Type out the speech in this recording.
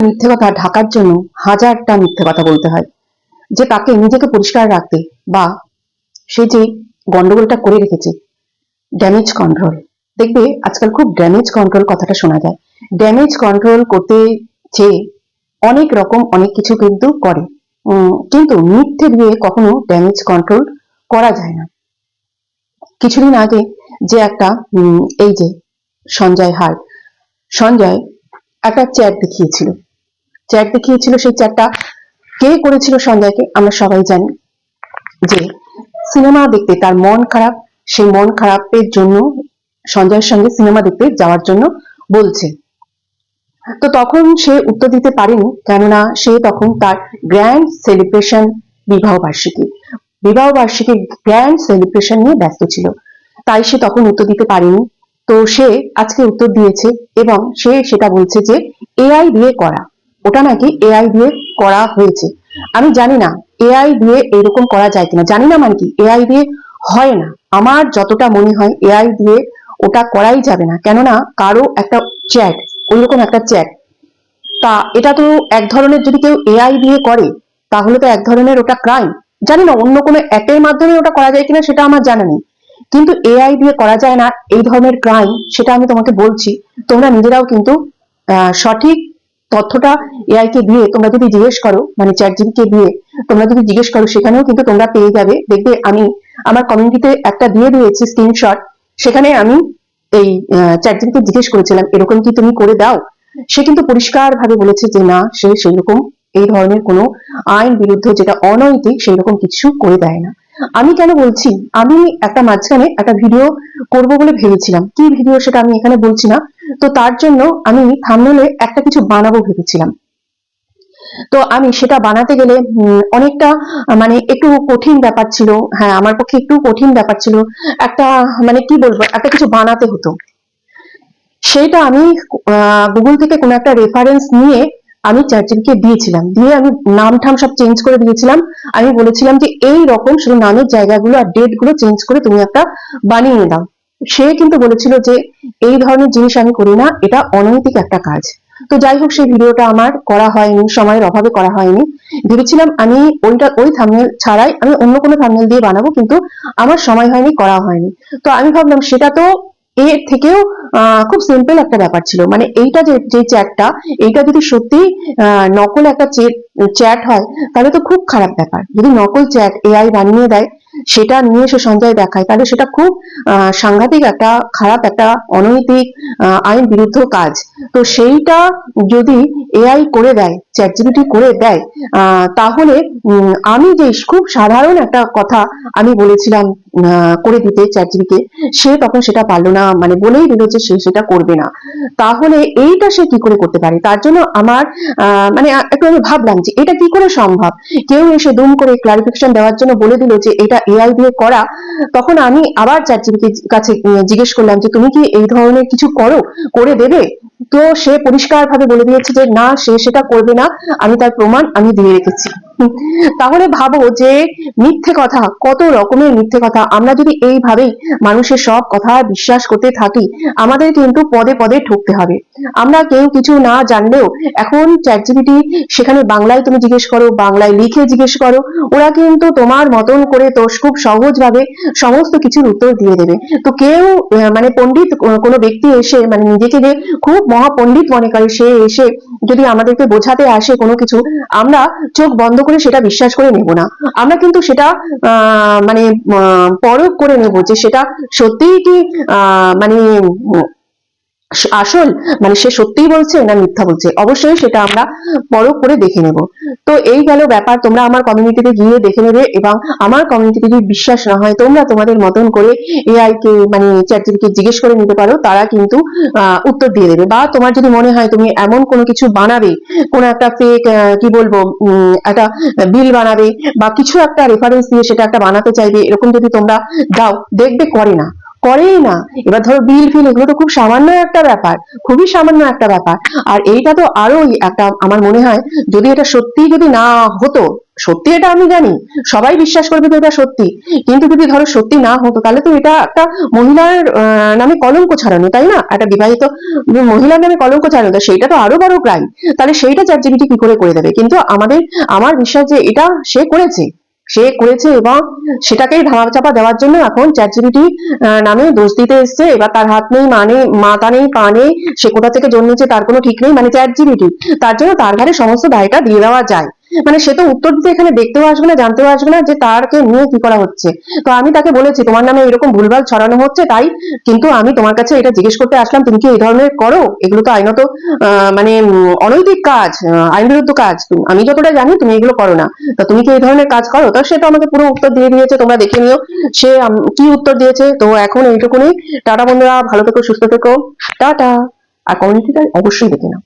মিথ্যে কথা ঢাকার জন্য হাজারটা মিথ্যে কথা বলতে হয়। যে তাকে নিজেকে পরিষ্কার রাখতে বা সে যে গন্ডগোলটা করে রেখেছে ড্যামেজ কন্ট্রোল দেখবে আজকাল খুব ড্যামেজ কন্ট্রোল কথাটা শোনা যায়। ড্যামেজ কন্ট্রোল করতে চেয়ে অনেক রকম অনেক কিছু কিন্তু করে। কিন্তু মিথ্যে দিয়ে কখনো ড্যামেজ কন্ট্রোল করা যায় না। কিছুদিন আগে যে একটা এই যে সঞ্জয় হার, সঞ্জয় একটা চ্যাট দেখিয়েছিল। চ্যাট দেখিয়েছিল, সেই চ্যাটটা কে করেছিল সঞ্জয়কে আমরা সবাই জানি। যে সিনেমা দেখতে তার মন খারাপ, সেই মন খারাপের জন্য সঞ্জয়ের সঙ্গে সিনেমা দেখতে যাওয়ার জন্য বলছে। তো তখন সে উত্তর দিতে পারেনি, কেননা সে তখন তার গ্র্যান্ড সেলিব্রেশন বিবাহ বার্ষিকী, বিবাহ বার্ষিকীর গ্র্যান্ড সেলিব্রেশন নিয়ে ব্যস্ত ছিল। তাই সে তখন উত্তর দিতে পারেনি। তো সে আজকে উত্তর দিয়েছে এবং সে সেটা বলছে যে এআই দিয়ে করা। ওটা নাকি এআই দিয়ে করা হয়েছে। আমি জানি না এআই দিয়ে এরকম করা যায় কিনা। জানি না মানে কি এআই দিয়ে হয় না। আমার যতটা মনে হয় এআই দিয়ে ওটা করাই যাবে না। কেননা কারও একটা চ্যাট ওইরকম একটা চ্যাট তা এটা তো এক ধরনের যদি কেউ এআই দিয়ে করে, তাহলে তো এক ধরনের ওটা ক্রাইম জানি না অন্য কোনো অ্যাপের মাধ্যমে ওটা করা যায় কিনা সেটা আমার জানা নেই। কিন্তু এআই দিয়ে করা যায় না, এই ধরনের ক্রাইম সেটা আমি তোমাকে বলছি। তোমরা নিজেরাও কিন্তু সঠিক তথ্যটা এআই কে দিয়ে তোমরা যদি জিজ্ঞেস করো মানে চ্যাট কে দিয়ে তোমরা যদি জিজ্ঞেস করো, সেখানেও কিন্তু তোমরা পেয়ে যাবে। দেখবে আমি আমার কমিউনিটিতে একটা দিয়ে দিয়েছি স্ক্রিনশট সেখানে আমি এই চ্যাট কে জিজ্ঞেস করেছিলাম, এরকম কি তুমি করে দাও? সে কিন্তু পরিষ্কার ভাবে বলেছে যে, না, সে সেই রকম এই ধরনের কোনো আইন বিরুদ্ধ যেটা অনৈতিক সেই রকম কিছু করে দেয় না। আমি কেন বলছি? আমি একটা মাঝখানে একটা ভিডিও করব বলে ভেবেছিলাম। কি ভিডিও সেটা আমি এখানে বলছি না? তো তার জন্য আমি থামনেলে একটা কিছু বানাবো ভেবেছিলাম। তো আমি সেটা বানাতে গেলে অনেকটা মানে একটু কঠিন ব্যাপার ছিল হ্যাঁ আমার পক্ষে একটু কঠিন ব্যাপার ছিল। একটা মানে কি বলব, একটা কিছু বানাতে হতো। সেটা আমি গুগল থেকে কোনো একটা রেফারেন্স নিয়ে আমি চ্যাটজিপিকে দিয়েছিলাম। দিয়ে আমি নাম ঠাম সব চেঞ্জ করে দিয়েছিলাম। আমি বলেছিলাম যে এই রকম শুধু নামের জায়গাগুলো আর ডেটগুলো চেঞ্জ করে তুমি একটা বানিয়ে দাও। সে কিন্তু বলেছিল যে এই ধরনের জিনিস আমি করি না, এটা অনৈতিক একটা কাজ। তো যাই হোক, সেই ভিডিওটা আমার করা হয়নি, সময়ের অভাবে করা হয়নি। ভেবেছিলাম আমি ওইটা, ওই থামনেল ছাড়াই আমি অন্য কোনো থামনেল দিয়ে বানাবো, কিন্তু আমার সময় হয়নি করা হয়নি। তো আমি ভাবলাম সেটা তো এর থেকেও খুব সিম্পল একটা ব্যাপার ছিল। মানে এইটা যে চ্যাটটা এইটা যদি সত্যি নকল একটা চ্যাট হয়, তাহলে তো খুব খারাপ ব্যাপার। যদি নকল চ্যাট এআই বানিয়ে দেয়, সেটা নিয়ে সে সঞ্জয় দেখায়, তাহলে সেটা খুব সাংঘাতিক একটা খারাপ একটা অনৈতিক আইন বিরুদ্ধ কাজ। তো সেইটা যদি এআই করে দেয় চ্যাট জিপিটি করে দেয় তাহলে আমি যে খুব সাধারণ একটা কথা আমি বলেছিলাম করে দিতে চ্যাট জিপিকে সে তখন সেটা পারল না। মানে বলেই দিল যে সে সেটা করবে না। তাহলে এইটা সে কি করে করতে পারে? তার জন্য আমার মানে একটু আমি ভাবলাম যে এটা কি করে সম্ভব? কেউ এসে দুম করে ক্লারিফিকেশন দেওয়ার জন্য বলে দিল যে এটা এআই দিয়ে করা। তখন আমি আবার চ্যাট কাছে জিজ্ঞেস করলাম যে তুমি কি এই ধরনের কিছু করো? করে দেবে? তো সে পরিষ্কার ভাবে বলে দিয়েছে যে না, সে সেটা করবে না। আমি তার প্রমাণ আমি দিয়ে রেখেছি। তাহলে ভাবো যে মিথ্যে কথা, কত রকমের মিথ্যে কথা। আমরা যদি এইভাবেই মানুষের সব কথা বিশ্বাস করতে থাকি, আমাদের কিন্তু পদে পদে ঠকতে হবে। আমরা কেউ কিছু না জানলেও এখন চ্যাটজিপিটি সেখানে বাংলায় তুমি জিজ্ঞেস করো, বাংলায় লিখে জিজ্ঞেস করো, ওরা কিন্তু তোমার মতন করে তো খুব সহজভাবে সমস্ত কিছুর উত্তর দিয়ে দেবে। তো কেউ মানে পণ্ডিত কোনো ব্যক্তি এসে মানে নিজেকে যে খুব মহাপণ্ডিত মনে করে, সে এসে যদি আমাদেরকে বোঝাতে আসে কোনো কিছু, আমরা চোখ বন্ধ করে সেটা বিশ্বাস করে নেব না। আমরা কিন্তু সেটা মানে পরখ করে নেব যে সেটা সত্যিই কি মানে আসল মানে সে সত্যিই বলছে না মিথ্যা বলছে? অবশ্যই সেটা আমরা পরখ করে দেখে নেব। তো এই গেল ব্যাপার, তোমরা আমার কমিউনিটিতে গিয়ে দেখে নেবে এবং আমার কমিউনিটিতে যদি বিশ্বাস না হয়, তোমরা তোমাদের মতন করে এআই কে মানে চ্যাটজিপিটি জিজ্ঞেস করে নিতে পারো, তারা কিন্তু উত্তর দিয়ে দেবে। বা তোমার যদি মনে হয় তুমি এমন কোনো কিছু বানাবে, কোনো একটা ফেক কি বলব একটা বিল বানাবে বা কিছু একটা রেফারেন্স দিয়ে সেটা একটা বানাতে চাইবে, এরকম যদি তোমরা দাও, দেখবে করে না। করেই না। এবার ধরো বিল ফিল এগুলো তো খুব সামান্য একটা ব্যাপার খুবই সামান্য একটা ব্যাপার। আর এইটা তো আরও একটা আমার মনে হয় যদি এটা সত্যি যদি না হতো সত্যি এটা আমি জানি সবাই বিশ্বাস করবে যে এটা সত্যি। কিন্তু যদি ধরো সত্যি না হতো তাহলে তো এটা একটা মহিলার নামে কলঙ্ক ছড়ানো তাই না? একটা বিবাহিত মহিলার নামে কলঙ্ক ছড়ানো তো সেইটা তো আরও বড় ক্রাইম তাহলে সেইটা চ্যাট কি করে করে দেবে? কিন্তু আমাদের আমার বিশ্বাস যে এটা সে করেছে। সে করেছে এবং সেটাকেই ধামাচাপা দেওয়ার জন্য এখন চ্যাট জিপিটি নামে দোষ দিতে এসছে। এবার তার হাত নেই মানে মাথা নেই, পা নেই, সে কোথা থেকে জন্মেছে তার কোনো ঠিক নেই। মানে চ্যাট জিপিটি তার জন্য তার ঘাড়ে সমস্ত দায়টা দিয়ে দেওয়া যায়। মানে সে তো উত্তর দিতে এখানে দেখতেও আসবে না, জানতেও আসবে না যে তারকে নিয়ে কি করা হচ্ছে। তো আমি তাকে বলেছি, তোমার নামে এরকম ভুলভাল ছড়ানো হচ্ছে, তাই কিন্তু আমি তোমার কাছে এটা জিজ্ঞেস করতে আসলাম, তুমি কি এই ধরনের করো? এগুলো তো আইনত মানে অনৈতিক কাজ আইন বিরুদ্ধ কাজ। আমি যতটা জানি তুমি এগুলো করো না। তা তুমি কি এই ধরনের কাজ করো? তো সে তো আমাকে পুরো উত্তর দিয়ে দিয়েছে, তোমরা দেখে নিও। সে কি উত্তর দিয়েছে? তো এখন এইটুকুনি। টাটা বন্ধুরা, ভালো থেকো, সুস্থ থেকো। টাটা। আর কমিউনিটিটা অবশ্যই দেখে নাও।